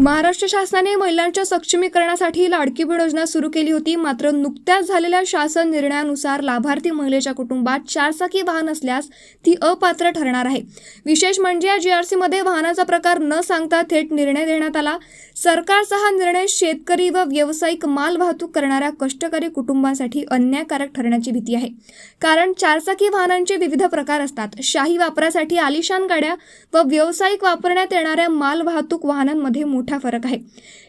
महाराष्ट्र शासनाने महिलांच्या सक्षमीकरणासाठी लाडकी बहीण योजना सुरू केली होती. मात्र नुकत्याच झालेल्या शासन निर्णयानुसार लाभार्थी महिलेच्या कुटुंबात चारचाकी वाहन असल्यास ती अपात्र ठरणार आहे. विशेष म्हणजे या जीआरसीमध्ये वाहनाचा प्रकार न सांगता थेट निर्णय देण्यात आला. सरकारचा हा निर्णय शेतकरी व व्यावसायिक माल वाहतूक करणाऱ्या कष्टकरी कुटुंबांसाठी अन्यायकारक ठरण्याची भीती आहे. कारण चारचाकी वाहनांचे विविध प्रकार असतात. शाही वापरासाठी आलिशान गाड्या व व्यावसायिक वापरण्यात येणाऱ्या माल वाहतूक वाहनांमध्ये मोठा फरक आहे.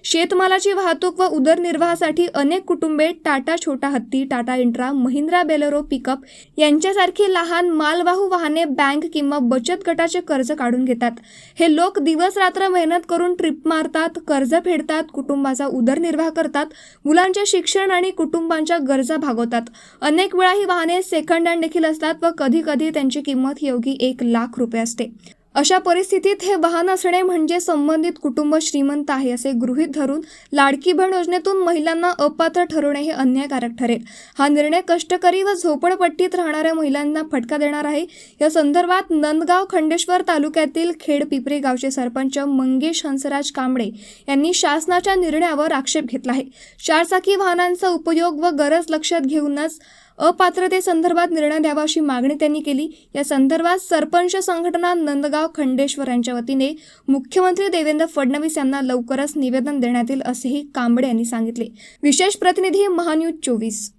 शेतमालाची वाहतूक व उदरनिर्वाहासाठी अनेक कुटुंबे टाटा छोटा हत्ती Tata Intra Mahindra Bolero pickup यांच्यासारखी लहान मालवाहू वाहने बँक किंवा बचत गटाचे कर्ज काढून घेतात. हे लोक दिवस रात्र मेहनत करून ट्रिप मारतात कर्ज फेडतात कुटुंबाचा उदरनिर्वाह करतात मुलांचे शिक्षण आणि कुटुंबांच्या गरजा भागवतात. अनेक वेळा ही वाहने सेकंड हँड देखील असतात व कधी कधी त्यांची किंमत योगी एक लाख रुपये असते. अशा परिस्थितीत हे वाहन असणे म्हणजे संबंधित कुटुंब श्रीमंत आहे असे गृहीत धरून लाडकी बहीण योजनेतून महिलांना अपात्र ठरवणे हे अन्यायकारक ठरेल. हा निर्णय कष्टकरी व झोपडपट्टीत राहणाऱ्या महिलांना फटका देणार आहे. या संदर्भात नंदगाव खंडेश्वर तालुक्यातील खेड पिपरी गावचे सरपंच मंगेश हंसराज कांबळे यांनी शासनाच्या निर्णयावर आक्षेप घेतला आहे. चारचाकी वाहनांचा उपयोग व गरज लक्षात घेऊनच अपात्रतेसंदर्भात निर्णय द्यावा अशी मागणी त्यांनी केली. या संदर्भात सरपंच संघटना नंदगाव खंडेश्वर यांच्या वतीने मुख्यमंत्री देवेंद्र फडणवीस यांना लवकरच निवेदन देण्यात येईल असेही कांबळे यांनी सांगितले. विशेष प्रतिनिधी महान्यूज चोवीस.